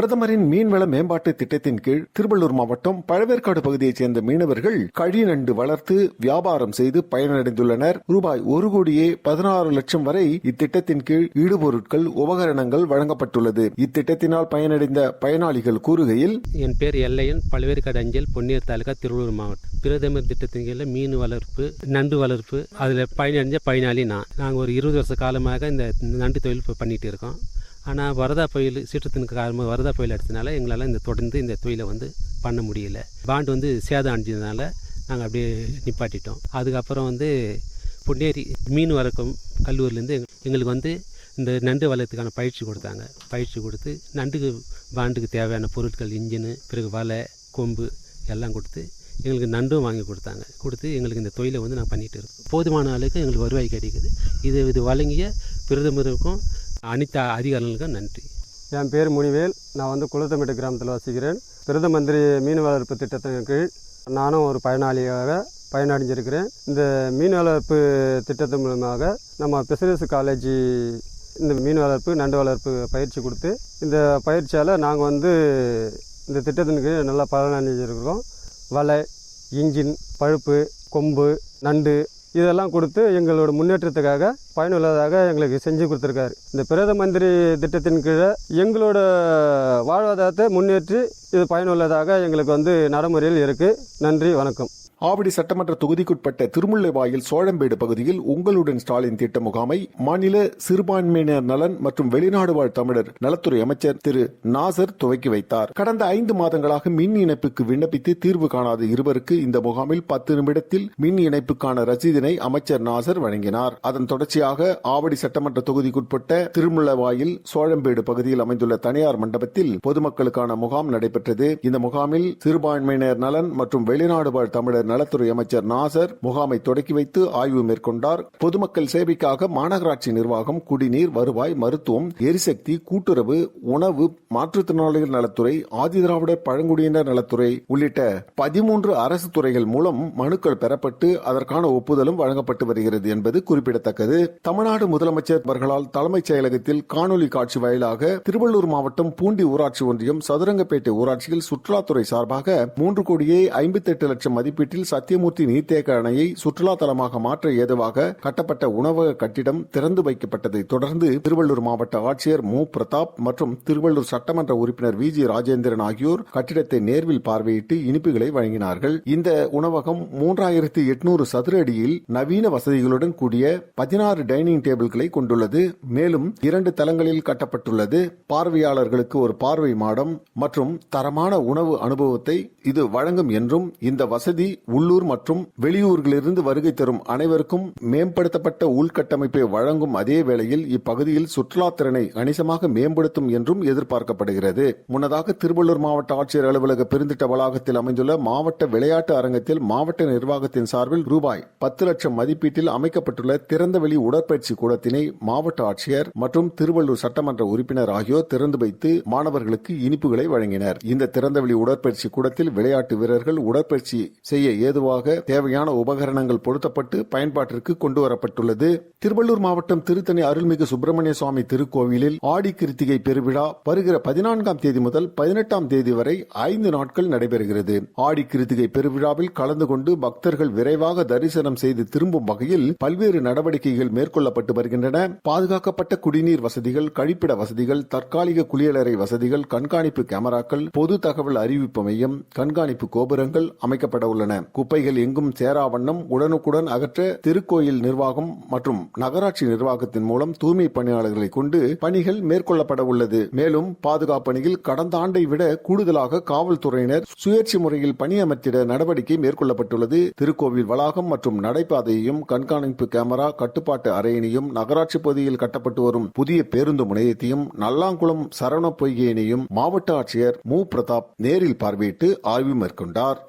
பிரதமரின் மீன்வள மேம்பாட்டு திட்டத்தின் கீழ் திருவள்ளூர் மாவட்டம் பழவேற்காடு பகுதியைச் சேர்ந்த மீனவர்கள் கழி நண்டு வளர்த்து வியாபாரம் செய்து பயனடைந்துள்ளனர். ரூபாய் ஒரு கோடியே பதினாறு லட்சம் வரை இத்திட்டத்தின் கீழ் ஈடுபொருட்கள் உபகரணங்கள் வழங்கப்பட்டுள்ளது. இத்திட்டத்தினால் பயனடைந்த பயனாளிகள் கூறுகையில் என் பேர் எல்லையன் பழவேற்காடு அஞ்சல் பொன்னியர் தாலுகா திருவள்ளூர் மாவட்டம். பிரதமர் திட்டத்தின் கீழ் மீன் வளர்ப்பு நண்டு வளர்ப்பு அதில் பயனடைஞ்ச பயனாளி நான். நாங்கள் ஒரு இருபது வருஷ காலமாக இந்த நண்டு தொழில் பண்ணிட்டு இருக்கோம். ஆனால் வரதா புயல் சீற்றத்தினுக்கு காரணமாக வரதா புயல் அடிச்சதுனால எங்களால் இந்த தொடர்ந்து இந்த தொழிலை வந்து பண்ண முடியல. பாண்டு வந்து சேதம் அடைஞ்சதுனால நாங்கள் அப்படியே நிப்பாட்டிட்டோம். அதுக்கப்புறம் வந்து பொன்னேரி மீன் வரக்கும் கல்லூரிலேருந்து எங்களுக்கு வந்து இந்த நண்டு வளர்த்துக்கான பயிற்சி கொடுத்தாங்க. பயிற்சி கொடுத்து நண்டுக்கு பாண்டுக்கு தேவையான பொருட்கள் இன்ஜினு பிறகு வலை கொம்பு எல்லாம் கொடுத்து எங்களுக்கு நண்டும் வாங்கி கொடுத்தாங்க. கொடுத்து எங்களுக்கு இந்த தொழிலை வந்து நான் பண்ணிகிட்டு இருக்கோம். போதுமான அளவுக்கு எங்களுக்கு வருவாய் கிடைக்குது. இது இது வழங்கிய பிரதமருக்கும் அனைத்து அதிகாரிகளுக்கும் நன்றி. என் பேர் முனிவேல். நான் வந்து குளத்தமிட்டு கிராமத்தில் வசிக்கிறேன். பிரத மந்திரி மீன் வளர்ப்பு திட்டத்தின் கீழ் நானும் ஒரு பயனாளியாக பயனடைஞ்சிருக்கிறேன். இந்த மீன் வளர்ப்பு திட்டத்தின் மூலமாக நம்ம பிசினஸ் காலேஜ் இந்த மீன் வளர்ப்பு நண்டு வளர்ப்பு பயிற்சி கொடுத்து இந்த பயிற்சியால் நாங்கள் வந்து இந்த திட்டத்தின் கீழ் நல்லா பயனடைஞ்சிருக்கிறோம். வலை இன்ஜின் பழுப்பு கொம்பு நண்டு இதெல்லாம் கொடுத்து எங்களோட முன்னேற்றத்துக்காக பயனுள்ளதாக எங்களுக்கு செஞ்சு கொடுத்துருக்காரு. இந்த பிரத மந்திரி திட்டத்தின் கீழே எங்களோட வாழ்வாதாரத்தை முன்னேற்றி இது பயனுள்ளதாக எங்களுக்கு வந்து நடைமுறையில் இருக்குது நன்றி வணக்கம். ஆவடி சட்டமன்ற தொகுதிக்குட்பட்ட திருமுல்லைவாயில் சோழம்பேடு பகுதியில் உங்களுடன் ஸ்டாலின் திட்ட முகாமை மாநில சிறுபான்மையினர் நலன் மற்றும் வெளிநாடு வாழ் தமிழர் நலத்துறை அமைச்சர் திரு நாசர் துவக்கி வைத்தார். கடந்த ஐந்து மாதங்களாக மின் இணைப்புக்கு விண்ணப்பித்து தீர்வு காணாத இருவருக்கு இந்த முகாமில் பத்து நிமிடத்தில் மின் இணைப்புக்கான ரசீதினை அமைச்சர் நாசர் வழங்கினார். அதன் தொடர்ச்சியாக ஆவடி சட்டமன்ற தொகுதிக்குட்பட்ட திருமுல்லைவாயில் சோழம்பேடு பகுதியில் அமைந்துள்ள தனியார் மண்டபத்தில் பொதுமக்களுக்கான முகாம் நடைபெற்றது. இந்த முகாமில் சிறுபான்மையினர் நலன் மற்றும் வெளிநாடு வாழ் தமிழர் நலத்துறை அமைச்சர் நாசர் முகாமை தொடக்கி வைத்து ஆய்வு மேற்கொண்டார். பொதுமக்கள் சேவைக்காக மாநகராட்சி நிர்வாகம் குடிநீர் வருவாய் மருத்துவம் எரிசக்தி கூட்டுறவு உணவு மாற்றுத்திறனாளிகள் நலத்துறை ஆதிதிராவிட பழங்குடியினர் நலத்துறை உள்ளிட்ட பதிமூன்று அரசு துறைகள் மூலம் மனுக்கள் பெறப்பட்டு அதற்கான ஒப்புதலும் வழங்கப்பட்டு வருகிறது என்பது குறிப்பிடத்தக்கது. தமிழ்நாடு முதலமைச்சர் அவர்களால் தலைமைச் செயலகத்தில் காணொலி காட்சி வாயிலாக திருவள்ளூர் மாவட்டம் பூண்டி ஊராட்சி ஒன்றியம் சதுரங்கப்பேட்டை ஊராட்சியில் சுற்றுலாத்துறை சார்பாக மூன்று கோடியே ஐம்பத்தெட்டு லட்சம் மதிப்பீட்டில் சத்தியமூர்த்தி நீர்த்தேக்க அணையை சுற்றுலா தலமாக மாற்ற ஏதுவாக கட்டப்பட்ட உணவக கட்டிடம் திறந்து வைக்கப்பட்டதை. தொடர்ந்து திருவள்ளூர் மாவட்ட ஆட்சியர் மு. பிரதாப் மற்றும் திருவள்ளூர் சட்டமன்ற உறுப்பினர் வி. ஜி. ராஜேந்திரன் ஆகியோர் கட்டிடத்தை நேர்வில் பார்வையிட்டு இனிப்புகளை வழங்கினார்கள். இந்த உணவகம் மூன்றாயிரத்தி எட்நூறு சதுர அடியில் நவீன வசதிகளுடன் கூடிய பதினாறு டைனிங் டேபிள்களை கொண்டுள்ளது. மேலும் இரண்டு தளங்களில் கட்டப்பட்டுள்ளது. பார்வையாளர்களுக்கு ஒரு பார்வை மாடம் மற்றும் தரமான உணவு அனுபவத்தை இது வழங்கும் என்றும் இந்த வசதி உள்ளூர் மற்றும் வெளியூர்களிலிருந்து வருகை தரும் அனைவருக்கும் மேம்படுத்தப்பட்ட உள்கட்டமைப்பை வழங்கும் அதே வேளையில் இப்பகுதியில் சுற்றுலா திறனை கணிசமாக மேம்படுத்தும் என்றும் எதிர்பார்க்கப்படுகிறது. முன்னதாக திருவள்ளூர் மாவட்ட ஆட்சியர் அலுவலக பெருந்திட்ட வளாகத்தில் அமைந்துள்ள மாவட்ட விளையாட்டு அரங்கத்தில் மாவட்ட நிர்வாகத்தின் சார்பில் ரூபாய் பத்து லட்சம் மதிப்பீட்டில் அமைக்கப்பட்டுள்ள திறந்தவெளி உடற்பயிற்சி கூடத்தினை மாவட்ட ஆட்சியர் மற்றும் திருவள்ளூர் சட்டமன்ற உறுப்பினர் ஆகியோர் திறந்து வைத்து மாணவர்களுக்கு இனிப்புகளை வழங்கினர். இந்த திறந்தவெளி உடற்பயிற்சி கூடத்தில் விளையாட்டு வீரர்கள் உடற்பயிற்சி செய்ய ஏதுவாக தேவையான உபகரணங்கள் பொருத்தப்பட்டு பயன்பாட்டிற்கு கொண்டு வரப்பட்டுள்ளது திருவள்ளூர் மாவட்டம் திருத்தணி அருள்மிகு சுப்பிரமணிய சுவாமி திருக்கோவிலில் ஆடி கிருத்திகை பெருவிழா வருகிற பதினான்காம் தேதி முதல் பதினெட்டாம் தேதி வரை ஐந்து நாட்கள் நடைபெறுகிறது. ஆடி கிருத்திகை பெருவிழாவில் கலந்து கொண்டு பக்தர்கள் விரைவாக தரிசனம் செய்து திரும்பும் வகையில் பல்வேறு நடவடிக்கைகள் மேற்கொள்ளப்பட்டு வருகின்றன. பாதுகாக்கப்பட்ட குடிநீர் வசதிகள் கழிப்பிட வசதிகள் தற்காலிக குளியலறை வசதிகள் கண்காணிப்பு கேமராக்கள் பொது தகவல் அறிவிப்பு மையம் கண்காணிப்பு கோபுரங்கள் அமைக்கப்பட உள்ளன. குப்பைகள் எங்கும் சேராவண்ணம் உடனுக்குடன் அகற்ற திருக்கோயில் நிர்வாகம் மற்றும் நகராட்சி நிர்வாகத்தின் மூலம் தூய்மை பணியாளர்களை கொண்டு பணிகள் மேற்கொள்ளப்பட உள்ளது. மேலும் பாதுகாப்பு பணியில் கடந்த ஆண்டை விட கூடுதலாக காவல்துறையினர் சுயேட்சை முறையில் பணியமர்த்திட நடவடிக்கை மேற்கொள்ளப்பட்டுள்ளது. திருக்கோவில் வளாகம் மற்றும் நடைபாதையையும் கண்காணிப்பு கேமரா கட்டுப்பாட்டு அறையினையும் நகராட்சி பகுதியில் கட்டப்பட்டு வரும் புதிய பேருந்து முனையத்தையும் நல்லாங்குளம் சரவண பொய்கையினையும் மாவட்ட ஆட்சியர் மு. பிரதாப் நேரில் பார்வையிட்டு ஆய்வு மேற்கொண்டார்.